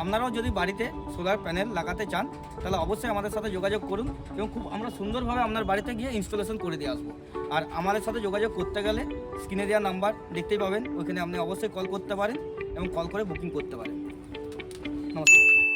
আপনারাও যদি বাড়িতে সোলার প্যানেল লাগাতে চান, তাহলে অবশ্যই আমাদের সাথে যোগাযোগ করুন এবং খুব আমরা সুন্দরভাবে আপনার বাড়িতে গিয়ে ইনস্টলেশন করে দিয়ে আসব। আর আমাদের সাথে যোগাযোগ করতে গেলে স্ক্রিনে দেওয়া নাম্বার দেখতেই পাবেন ওইখানে আপনি অবশ্যই কল করতে পারেন এবং কল করে বুকিং করতে পারেন। নমস্কার।